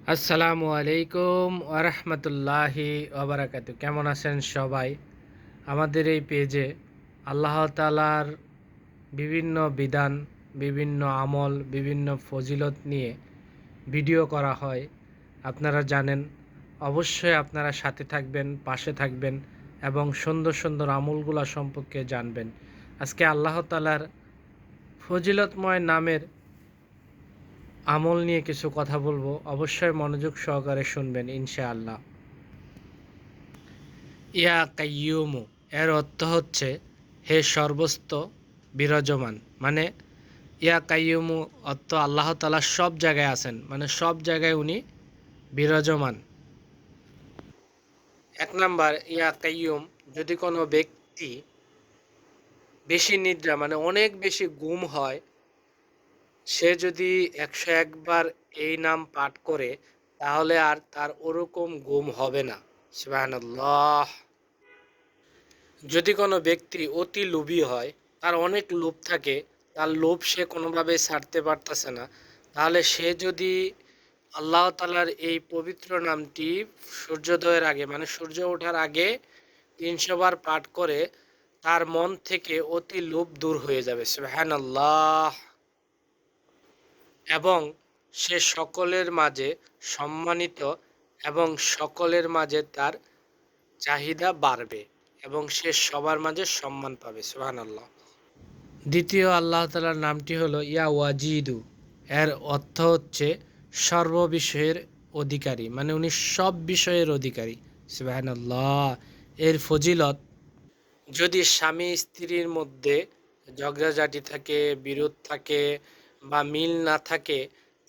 আসসালামু আলাইকুম ওরহমতুল্লাহি ওবরাকাত কেমন আছেন সবাই? আমাদের এই পেজে আল্লাহ তালার বিভিন্ন বিধান, বিভিন্ন আমল, বিভিন্ন ফজিলত নিয়ে ভিডিও করা হয়। আপনারা জানেন, অবশ্যই আপনারা সাথে থাকবেন, পাশে থাকবেন এবং সুন্দর সুন্দর আমলগুলো সম্পর্কে জানবেন। আজকে আল্লাহ তালার ফজিলতময় নামের আমল নিয়ে কিছু কথা বলব। অবশ্যই মনোযোগ সহকারে শুনবেন, ইনশাআল্লাহ। ইয়া কাইয়ুমু, এর অর্থ হচ্ছে, হে সর্বস্ত বিরাজমান। মানে ইয়া কাইয়ুমু অর্থ আল্লাহ তালা সব জায়গায় আছেন। মানে সব জায়গায় উনি বিরাজমান। এক নাম্বার, ইয়া কাইয়ুম, যদি কোনো ব্যক্তি বেশি নিদ্রা মানে অনেক বেশি ঘুম হয় সে যদি একশো একবার এই নাম পাঠ করে, তাহলে আর তার ওরকম গুম হবে না। সুবহানাল্লাহ। যদি কোনো ব্যক্তি অতি লোভী হয়, তার অনেক লোভ থাকে, তার লোভ সে কোনোভাবে ছাড়তে পারতেছে না, তাহলে সে যদি আল্লাহ তালার এই পবিত্র নামটি সূর্যোদয়ের আগে মানে সূর্য ওঠার আগে তিনশো বার পাঠ করে, তার মন থেকে অতি লোভ দূর হয়ে যাবে। সুবহানাল্লাহ। এবং সে সকলের মাঝে সম্মানিত এবং সকলের মাঝে তার চাহিদা বাড়বে এবং সে সবার মাঝে সম্মান পাবে সুহান আল্লাহ দ্বিতীয় আল্লাহ তালার নামটি হলো ইয়া ওয়াজিদু। এর অর্থ হচ্ছে সর্ববিষয়ের অধিকারী মানে উনি সব বিষয়ের অধিকারী সুবাহান আল্লাহ এর ফজিলত, যদি স্বামী স্ত্রীর মধ্যে ঝগড়াঝাটি থাকে, বিরোধ থাকে বা মিল না থাকে,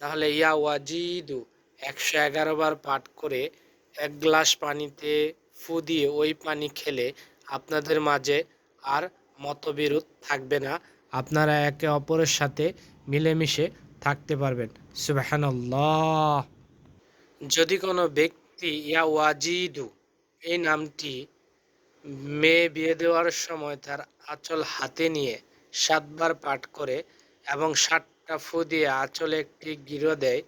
তাহলে ইয়া ওয়াজিদু, একশো এগারো বার পাঠ করে এক গ্লাস পানিতে ফু দিয়ে ওই পানি খেলে আপনাদের মাঝে আর মতবিরোধ থাকবে না। আপনারা একে অপরের সাথে মিলেমিশে থাকতে পারবেন। সুবাহান্লাহ যদি কোনো ব্যক্তি ইয়া ওয়াজিদু, এই নামটি মেয়ে বিয়ে দেওয়ার সময় তার আঁচল হাতে নিয়ে সাতবার পাঠ করে এবং ষাট একটা ফু দিয়ে আঁচলে একটি গিরো দেয়,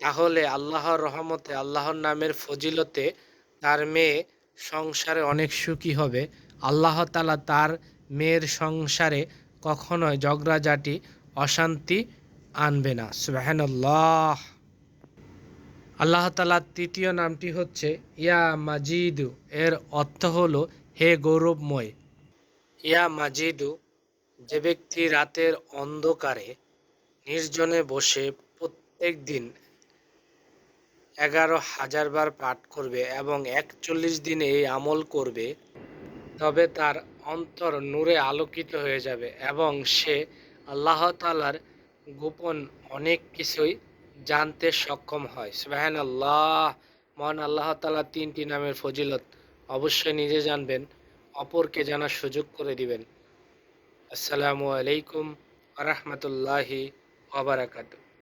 তাহলে আল্লাহর রহমতে, আল্লাহর নামের ফজিলতে তার মেয়ে সংসারে অনেক সুখী হবে। আল্লাহ তালা তার মেয়ের সংসারে কখনোই ঝগড়াঝাটি, অশান্তি আনবে না। সুবাহান্লাহ আল্লাহ তালার তৃতীয় নামটি হচ্ছে ইয়া মাজিদু। এর অর্থ হল, হে গৌরবময়। ইয়া মাজিদু, যে ব্যক্তি রাতের অন্ধকারে নির্জনে বসে প্রত্যেক দিন এগারো হাজার বার পাঠ করবে এবং একচল্লিশ দিনে এই আমল করবে, তবে তার অন্তর নূরে আলোকিত হয়ে যাবে এবং সে আল্লাহ তালার গোপন অনেক কিছুই জানতে সক্ষম হয়। সুবাহান আল্লাহ মহান আল্লাহ তালা তিনটি নামের ফজিলত অবশ্যই নিজে জানবেন, অপরকে জানার সুযোগ করে দিবেন। আসসালামু আলাইকুম রহমতুল্লাহি ওবরাকাতু